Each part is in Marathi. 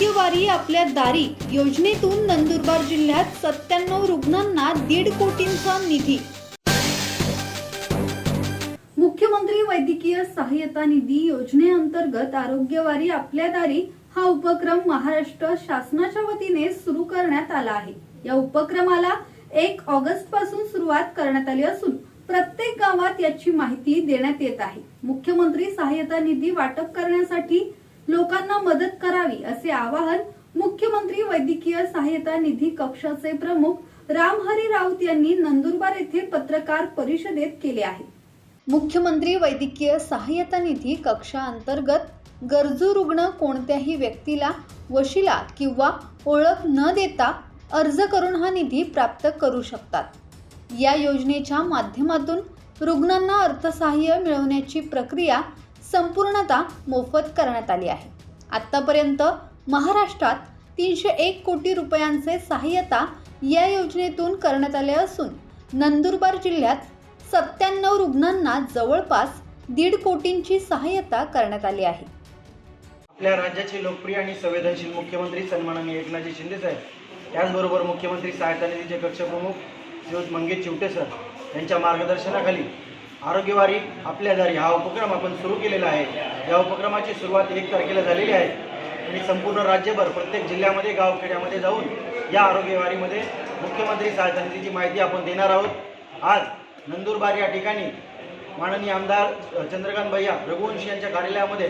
आरोग्यवारी आपल्या दारी योजनेतून नंदुरबार जिल्ह्यात सत्त्याण्णव रुग्णांना दीड कोटींचा निधी. मुख्यमंत्री वैद्यकीय सहाय्यता निधी योजनेअंतर्गत आरोग्यवारी आपल्या दारी हा उपक्रम महाराष्ट्र शासनाच्या वतीने सुरू करण्यात आला आहे. या उपक्रमाला एक ऑगस्टपासून सुरुवात करण्यात आली असून प्रत्येक गावात याची माहिती देण्यात येत आहे. मुख्यमंत्री सहाय्यता निधी वाटप करण्यासाठी लोकांना मदत करावी असे आवाहन मुख्यमंत्री वैद्यकीय सहायता निधी कक्षाचे प्रमुख रामहरी राऊत यांनी नंदुरबार येथे पत्रकार परिषदेत केले आहे. मुख्यमंत्री वैद्यकीय सहाय्यता निधी कक्षाअंतर्गत गरजू रुग्ण कोणत्याही व्यक्तीला वशिला किंवा ओळख न देता अर्ज करून हा निधी प्राप्त करू शकतात. या योजनेच्या माध्यमातून रुग्णांना अर्थसहाय्य मिळवण्याची प्रक्रिया संपूर्णतः मोफत करण्यात आली आहे. आत्तापर्यंत महाराष्ट्रात तीनशे एक कोटी रुपयांचे सहाय्यता या योजनेतून करण्यात आले असून नंदुरबार जिल्ह्यात सत्त्याण्णव रुग्णांना जवळपास दीड कोटींची सहाय्यता करण्यात आली आहे. आपल्या राज्याचे लोकप्रिय आणि संवेदनशील मुख्यमंत्री सन्माननीय एकनाथजी शिंदे साहेब त्याचबरोबर मुख्यमंत्री सहायता निधीचे कक्षप्रमुख श्रीयुत मंगेश चिवटे सर यांच्या मार्गदर्शनाखाली आरोग्यवारी आपल्या दारी हा उपक्रम आपण सुरू केलेला आहे. या उपक्रमाची सुरुवात एक तारखेला झालेली आहे. आणि संपूर्ण राज्यभर प्रत्येक जिल्ह्यामध्ये गावखेड्यामध्ये जाऊन या आरोग्यवारीमध्ये मुख्यमंत्री सहायता निधीची माहिती आपण देणार आहोत. आज नंदुरबार या ठिकाणी माननीय आमदार चंद्रकांत भैया रघुवंशी यांच्या कार्यालयामध्ये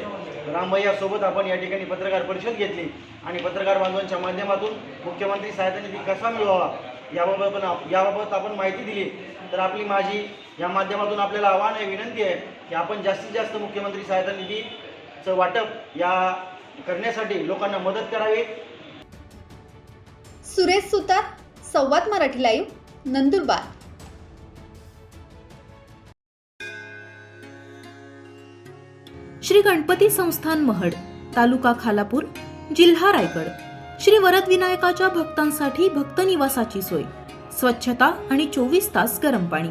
रामभैया सोबत आपण या ठिकाणी पत्रकार परिषद घेतली. आणि पत्रकार बांधवांच्या माध्यमातून मुख्यमंत्री सहायता निधी कसा मिळवावा याबाबत पण याबाबत आपण माहिती दिली. तर आपली माझी या माध्यमातून आपल्याला आव्हान आहे विनंती आहे की आपण जास्तीत जास्त मुख्यमंत्री सहायता निधीचं वाटप या करण्यासाठी लोकांना मदत करावी. सुरेश सुतार संवाद मराठी लाईव्ह नंदुरबार. श्री गणपती संस्थान महड तालुका खालापूर जिल्हा रायगड. श्री वरद विनायकाच्या भक्तांसाठी भक्त निवासाची सोय. स्वच्छता आणि चोवीस तास गरम पाणी.